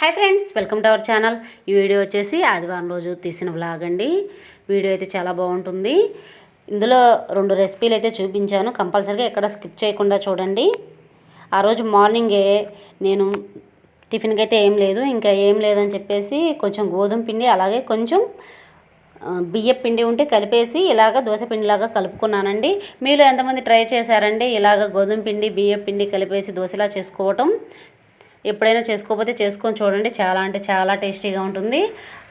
Hi friends welcome to our channel. ఈ video వచ్చేసి ఆదివారం రోజు తీసిన వ్లాగ్ అండి. వీడియో అయితే చాలా బాగుంటుంది. ఇందులో రెండు రెసిపీలు అయితే చూపించాను. కంపల్సరీగా ఎక్కడ స్కిప్ చేయకుండా చూడండి. ఆ రోజు మార్నింగే నేను టిఫిన్కి అయితే ఏం లేదు ఇంకా ఏం లేదని చెప్పేసి కొంచెం గోధుమ పిండి అలాగే కొంచెం బియ్యం బియ్య పిండి ఉంటే కలిపేసి ఇలాగ దోశ పిండిలాగా కలుపుకున్నానండి. మీరు ఎంతమంది ట్రై చేశారండి ఇలాగ గోధుమ పిండి బియ్య పిండి కలిపేసి దోశలా చేసుకోవటం? ఎప్పుడైనా చేసుకోకపోతే చేసుకొని చూడండి. చాలా అంటే చాలా టేస్టీగా ఉంటుంది.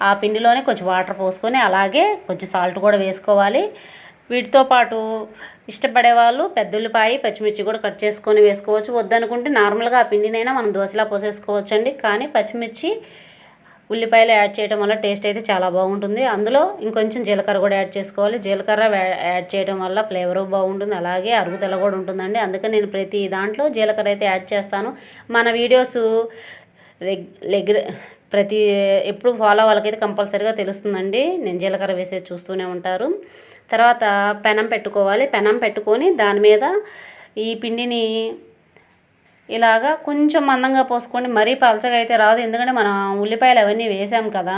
ఆ పిండిలోనే కొంచెం వాటర్ పోసుకొని అలాగే కొంచెం సాల్ట్ కూడా వేసుకోవాలి. వీటితో పాటు ఇష్టపడే వాళ్ళు పెద్ద ఉల్లిపాయ పచ్చిమిర్చి కూడా కట్ చేసుకొని వేసుకోవచ్చు. వద్దనుకుంటే నార్మల్గా ఆ పిండినైనా మనం దోశలా పోసేసుకోవచ్చండి. కానీ పచ్చిమిర్చి ఉల్లిపాయలు యాడ్ చేయడం వల్ల టేస్ట్ అయితే చాలా బాగుంటుంది. అందులో ఇంకొంచెం జీలకర్ర కూడా యాడ్ చేసుకోవాలి. జీలకర్ర యాడ్ చేయడం వల్ల ఫ్లేవరు బాగుంటుంది. అలాగే అరుగుదల కూడా ఉంటుందండి. అందుకని నేను ప్రతి దాంట్లో జీలకర్ర అయితే యాడ్ చేస్తాను. మన వీడియోస్ రెగ్ లెగ్ ప్రతి ఎప్పుడు ఫాలో వాళ్ళకైతే కంపల్సరీగా తెలుస్తుందండి. నేను జీలకర్ర వేసేది చూస్తూనే ఉంటారు. తర్వాత పెనం పెట్టుకోవాలి. పెనం పెట్టుకొని దాని మీద ఈ పిండిని ఇలాగా కొంచెం మందంగా పోసుకోండి. మరీ పలచగా అయితే రాదు. ఎందుకంటే మనం ఉల్లిపాయలు అవన్నీ వేసాం కదా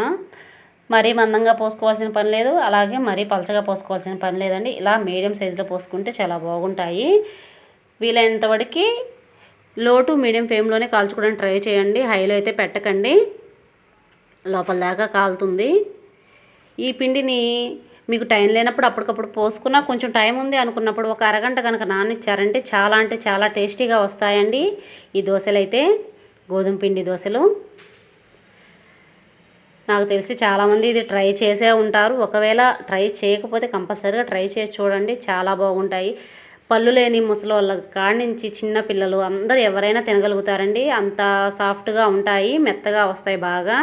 మరీ మందంగా పోసుకోవాల్సిన పని లేదు. అలాగే మరీ పలచగా పోసుకోవాల్సిన పని లేదండి. ఇలా మీడియం సైజులో పోసుకుంటే చాలా బాగుంటాయి. వీలైనంత వరకు లో టు మీడియం ఫ్లేమ్లోనే కాల్చుకోవడానికి ట్రై చేయండి. హైలో అయితే పెట్టకండి. లోపల దాకా కాలుతుంది. ఈ పిండిని మీకు టైం లేనప్పుడు అప్పటికప్పుడు పోసుకున్నా కొంచెం టైం ఉంది అనుకున్నప్పుడు ఒక అరగంట కనుక నానిచ్చారంటే చాలా అంటే చాలా టేస్టీగా వస్తాయండి. ఈ దోశలు అయితే గోధుమ పిండి దోశలు. నాకు తెలిసి చాలామంది ఇది ట్రై చేసే ఉంటారు. ఒకవేళ ట్రై చేయకపోతే కంపల్సరీగా ట్రై చేసి చూడండి. చాలా బాగుంటాయి. పళ్ళు లేని ముసలి వాళ్ళ కాడి నుంచి చిన్న పిల్లలు అందరూ ఎవరైనా తినగలుగుతారండి. అంత సాఫ్ట్గా ఉంటాయి మెత్తగా వస్తాయి బాగా.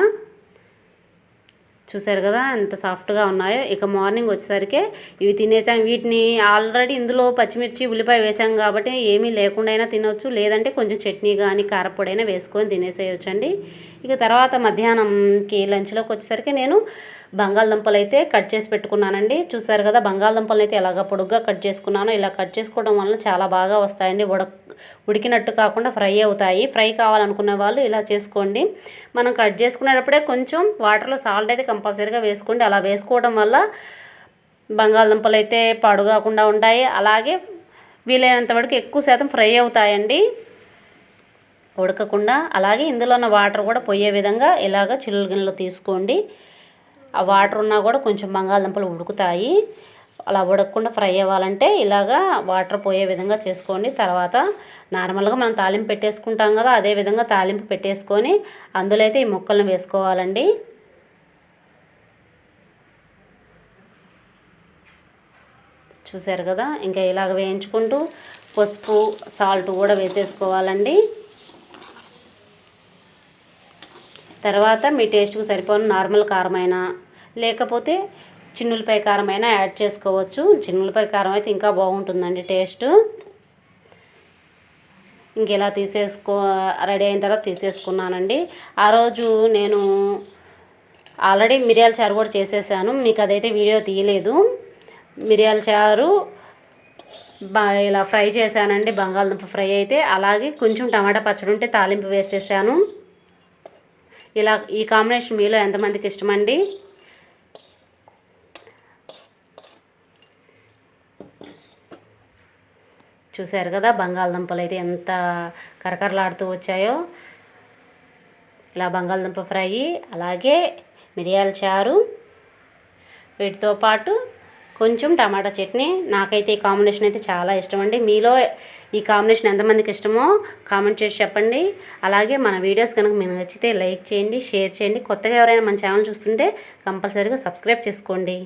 చూసారు కదా ఎంత సాఫ్ట్గా ఉన్నాయో. ఇక మార్నింగ్ వచ్చేసరికి ఇవి తినేసాం. వీటిని ఆల్రెడీ ఇందులో పచ్చిమిర్చి ఉల్లిపాయ వేసాం కాబట్టి ఏమీ లేకుండా అయినా తినవచ్చు లేదంటే కొంచెం చట్నీ కానీ కారపొడైనా వేసుకొని తినేసేయచ్చు అండి ఇక తర్వాత మధ్యాహ్నంకి లంచ్లోకి వచ్చేసరికి నేను బంగాళదుంపలు అయితే కట్ చేసి పెట్టుకున్నానండి. చూసారు కదా బంగాళదుంపలు అయితే ఎలాగ పొడుగ్గా కట్ చేసుకున్నాను ఇలా కట్ చేసుకోవడం వల్ల చాలా బాగా వస్తాయండి. ఉడక ఉడికినట్టు కాకుండా ఫ్రై అవుతాయి. ఫ్రై కావాలనుకునే వాళ్ళు ఇలా చేసుకోండి. మనం కట్ చేసుకునేటప్పుడే కొంచెం వాటర్లో సాల్ట్ అయితే కంపల్సరీగా వేసుకోండి. అలా వేసుకోవడం వల్ల బంగాళదుంపలు అయితే పాడు కాకుండా ఉంటాయి. అలాగే వీలైనంత వరకు ఎక్కువ శాతం ఫ్రై అవుతాయండి. ఉడకకుండా అలాగే ఇందులో ఉన్న వాటర్ కూడా పోయే విధంగా ఇలాగ చిల్లు గిన్నెలో తీసుకోండి. ఆ వాటర్ ఉన్నా కూడా కొంచెం బంగాళదుంపలు ఉడుకుతాయి. అలా ఉడకకుండా ఫ్రై అవ్వాలంటే ఇలాగా వాటర్ పోయే విధంగా చేసుకోండి. తర్వాత నార్మల్గా మనం తాలింపు పెట్టేసుకుంటాం కదా అదే విధంగా తాలింపు పెట్టేసుకొని అందులో అయితే ఈ ముక్కలను వేసుకోవాలండి. చూసారు కదా ఇంకా ఇలాగ వేయించుకుంటూ పసుపు సాల్ట్ కూడా వేసేసుకోవాలండి. తర్వాత మీ టేస్ట్కి సరిపోయిన నార్మల్ కారమైనా లేకపోతే చిన్నులపై కారం అయినా యాడ్ చేసుకోవచ్చు. చిన్నులపై కారం అయితే ఇంకా బాగుంటుందండి టేస్ట్. ఇంక ఇలా తీసేసుకో రెడీ అయిన తర్వాత తీసేసుకున్నానండి. ఆ రోజు నేను ఆల్రెడీ మిరియాల చారు కూడా చేసేసాను. మీకు అదైతే వీడియో తీయలేదు. మిరియాల చారు ఇలా ఫ్రై చేశానండి. బంగాళదుంప ఫ్రై అయితే. అలాగే కొంచెం టమాటా పచ్చడి ఉంటే తాలింపు వేసేసాను. ఇలా ఈ కాంబినేషన్ మీలో ఎంతమందికి ఇష్టమండి? చూశారు కదా బంగాళదుంపలు అయితే ఎంత కరకరలాడుతూ వచ్చాయో. ఇలా బంగాళదుంప ఫ్రై అలాగే మిరియాల చారు. వీటితో పాటు కొంచెం టమాటా చట్నీ. నాకైతే ఈ కాంబినేషన్ అయితే చాలా ఇష్టం అండి. మీలో ఈ కాంబినేషన్ ఎంతమందికి ఇష్టమో కామెంట్ చేసి చెప్పండి. అలాగే మన వీడియోస్ కనుక మీకు నచ్చితే లైక్ చేయండి షేర్ చేయండి. కొత్తగా ఎవరైనా మన ఛానల్ చూస్తుంటే కంపల్సరీగా సబ్స్క్రైబ్ చేసుకోండి.